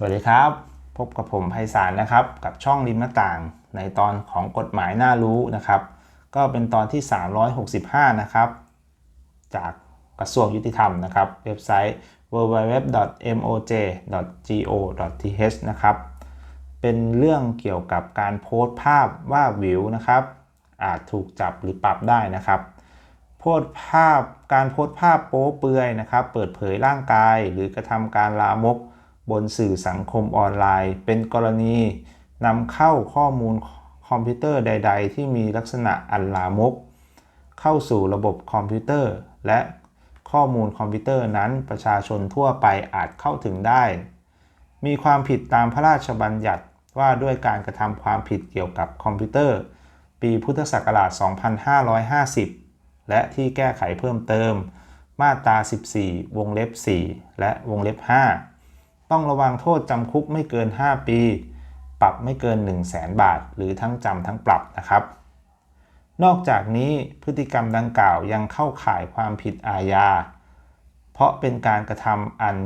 สวัสดีครับ พบกับผมไพศาลนะครับ กับช่องริมหน้าต่าง ในตอนของกฎหมายน่ารู้นะครับ ก็เป็นตอนที่ 365 นะครับ จากกระทรวงยุติธรรมนะครับ เว็บไซต์ www.moj.go.th นะครับ เป็นเรื่องเกี่ยวกับการโพสต์ภาพว่าวิวนะครับ อาจถูกจับหรือปรับได้นะครับโพสต์ภาพการโพสต์ภาพโป๊เปลือยนะครับ เปิดเผยร่างกายหรือกระทำการลามก บนสื่อสังคมออนไลน์ เป็นกรณีนำเข้าข้อมูลคอมพิวเตอร์ใด ๆ ที่มีลักษณะอันลามก เข้าสู่ระบบคอมพิวเตอร์ และข้อมูลคอมพิวเตอร์นั้นประชาชนทั่วไปอาจเข้าถึงได้ มีความผิดตามพระราชบัญญัติว่าด้วยการกระทำความผิดเกี่ยวกับคอมพิวเตอร์ ปีพุทธศักราช 2550 และที่แก้ไขเพิ่มเติม มาตรา 14 วงเล็บ 4 และวงเล็บ 5 ต้องระวังโทษจำคุกไม่เกิน 5 ปี ปรับไม่เกิน 1 0 0 0 0แบาท หรือทั้งจำทั้งปรับนะครับ นอกจากนี้พฤติกรรมดังกล่าวยังเข้าข่ายความผิดอาญา เพราะเป็นการกระทำอัน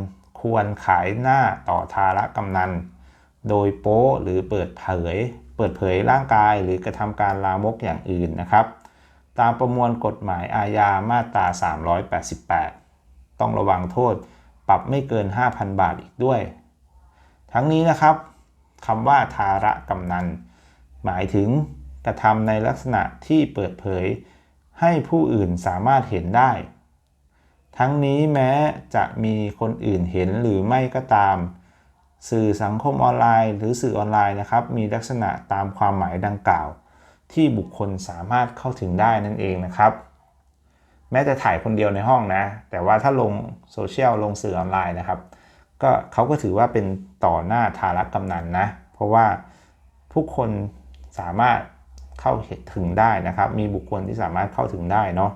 ควรขายหน้าต่อทาระกำนัน โดยโป๊หรือเปิดเผย เปิดเผยร่างกายหรือกระทำการลามกอย่างอื่นนะครับ ตามประมวลกฎหมายอาญามาตรา 388 ต้องระวังโทษ รับไม่เกิน 5,000 บาทอีกด้วย ทั้งนี้นะครับคำว่าทาระกำนัน หมายถึงกระทำในลักษณะที่เปิดเผย ให้ผู้อื่นสามารถเห็นได้ ทั้งนี้แม้จะมีคนอื่นเห็นหรือไม่ก็ตาม สื่อสังคมออนไลน์ หรือสื่อออนไลน์นะครับ มีลักษณะตามความหมายดังกล่าว ที่บุคคลสามารถเข้าถึงได้นั่นเองนะครับ แม้แต่ถ่ายคนเดียวในห้องนะ แต่ว่าถ้าลงโซเชียลลงสื่อออนไลน์นะครับ ก็เขาก็ถือว่าเป็นต่อหน้าทารักกำนันนะ เพราะว่าผู้คนสามารถเข้าถึงได้นะครับ มีบุคคลที่สามารถเข้าถึงได้เนาะ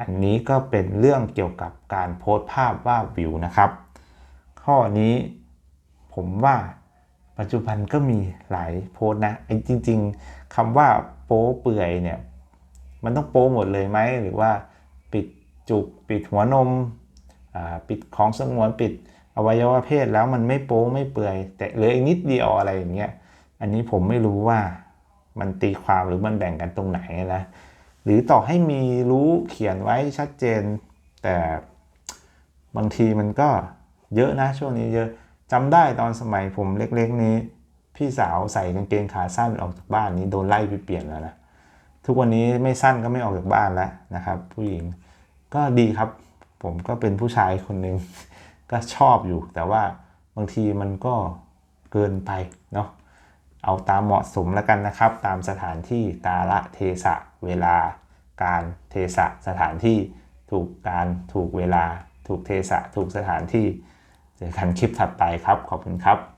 อันนี้ก็เป็นเรื่องเกี่ยวกับการโพสต์ภาพว่าวิวนะครับ ข้อนี้ผมว่าปัจจุบันก็มีหลายโพสต์นะไอ้จริง ๆคำว่าโป๊เปื่อยเนี่ย มันต้องโป๊หมดเลยไหมหรือว่า ปิดจุก ปิดหัวนม ปิดของสงวนปิดอวัยวะเพศแล้วมันไม่โป๊ไม่เปื่อย แต่เหลืออีกนิดเดียวอะไรอย่างเงี้ย อันนี้ผมไม่รู้ว่ามันตีความหรือมันแบ่งกันตรงไหนนะ หรือต่อให้มีรู้เขียนไว้ชัดเจน แต่บางทีมันก็เยอะนะช่วงนี้เยอะจำได้ตอนสมัยผมเล็กๆนี้ พี่สาวใส่กางเกงขาสั้นออกจากบ้านนี้โดนไล่ไปเปลี่ยนแล้วนะ ทุกวันนี้ไม่สั้นก็ไม่ออกจากบ้านแล้วนะครับ ผู้หญิงก็ดีครับ ผมก็เป็นผู้ชายคนหนึ่งก็ชอบอยู่ แต่ว่าบางทีมันก็เกินไปเนาะเอาตามเหมาะสมแล้วกันนะครับ ตามสถานที่กาละเทศะเวลา การเทศะสถานที่ถูกการถูกเวลา ถูกเทศะถูกสถานที่เจอกันคลิปถัดไปครับ ขอบคุณครับ